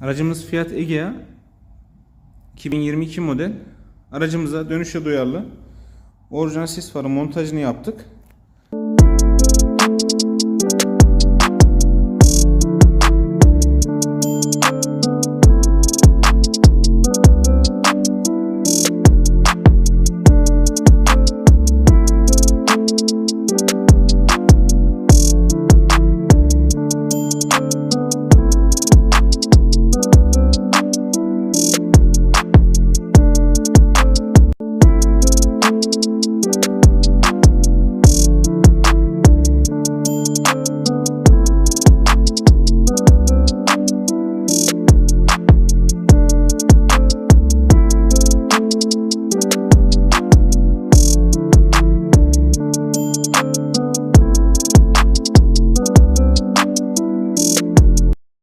Aracımız Fiat Egea 2022 model. Aracımıza dönüşe duyarlı orijinal sis farı montajını yaptık.